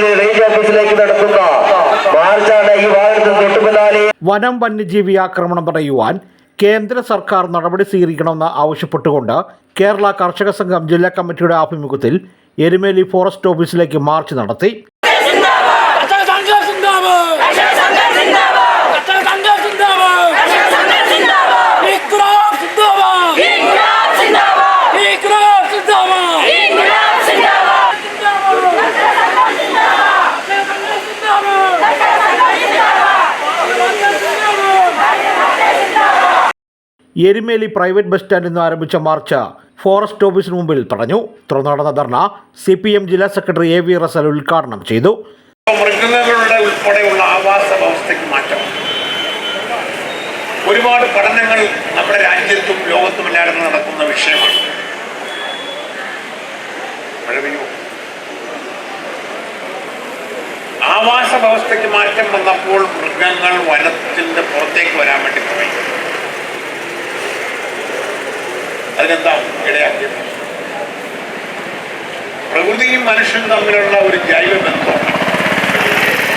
ഈ വനം വന്യജീവി ആക്രമണം തടയുവാൻ കേന്ദ്ര സർക്കാർ നടപടി സ്വീകരിക്കണമെന്ന് ആവശ്യപ്പെട്ടുകൊണ്ട് കേരള കർഷക സംഘം ജില്ലാ കമ്മിറ്റിയുടെ ആഭിമുഖ്യത്തിൽ എരുമേലി ഫോറസ്റ്റ് ഓഫീസിലേക്ക് മാർച്ച് നടത്തി കർഷക സംഘം സിന്ദാബാദ് കർഷക സംഘം സിന്ദാബാദ് ഇക്രാം സിന്ദാബാദ് ഇക്രാം സിന്ദാബാദ് എരുമേലി പ്രൈവറ്റ് ബസ് സ്റ്റാൻഡിൽ നിന്ന് ആരംഭിച്ച മാർച്ച് ഫോറസ്റ്റ് ഓഫീസിന് മുമ്പിൽ തടഞ്ഞു. തുടർന്ന് നടന്ന ധർണ സി പി എം ജില്ലാ സെക്രട്ടറി എ വി റസൽ ഉദ്ഘാടനം ചെയ്തു. ഉൾപ്പെടെയുള്ള ആവാസ വ്യവസ്ഥയ്ക്ക് മാറ്റം. ഒരുപാട് പഠനങ്ങൾ നമ്മുടെ രാജ്യത്തും ലോകത്തും എല്ലായിടത്തും നടക്കുന്ന വിഷയമാണ്. ആവാസ വ്യവസ്ഥയ്ക്ക് മാറ്റം വന്നപ്പോൾ മൃഗങ്ങൾ വനത്തിന്റെ പുറത്തേക്ക് വരാൻ വേണ്ടി തുടങ്ങി അതിനെന്താ ഇടയാക്കിയത്? പ്രകൃതിയും മനുഷ്യനും തമ്മിലുള്ള ഒരു ജൈവ ബന്ധം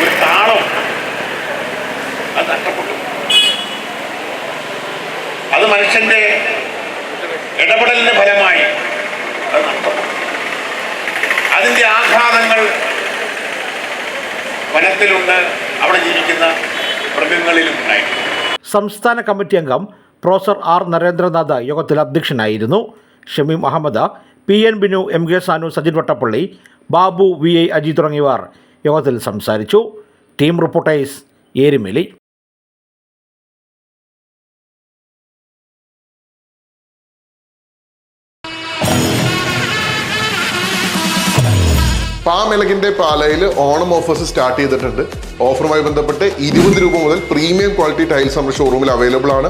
ഒരു താളം അത് നഷ്ടപ്പെട്ടു. അത് മനുഷ്യന്റെ ഇടപെടലിന്റെ ഫലമായി അത് നഷ്ടപ്പെട്ടു. അതിന്റെ ആഘാതങ്ങൾ വനത്തിലുണ്ട് അവിടെ ജീവിക്കുന്ന മൃഗങ്ങളിലും ഉണ്ടായിട്ടുണ്ട്. സംസ്ഥാന കമ്മിറ്റി അംഗം പ്രൊഫസർ ആർ നരേന്ദ്രനാഥ് യോഗത്തിൽ അധ്യക്ഷനായിരുന്നു. Shameem Ahmed P N Binu M K Sanu Sajin Vattappally Babu V I Aji തുടങ്ങിയവർ യോഗത്തിൽ സംസാരിച്ചു. Team reporters Erumeli. പാമെലകിന്റെ പാലയിൽ ഓണം ഓഫേഴ്സ് സ്റ്റാർട്ട് ചെയ്തിട്ടുണ്ട്. ഓഫറുമായി ബന്ധപ്പെട്ട് ഇരുപത് രൂപ മുതൽ പ്രീമിയം ക്വാളിറ്റി ടൈൽസ് നമ്മുടെ ഷോറൂമിൽ അവൈലബിൾ ആണ്.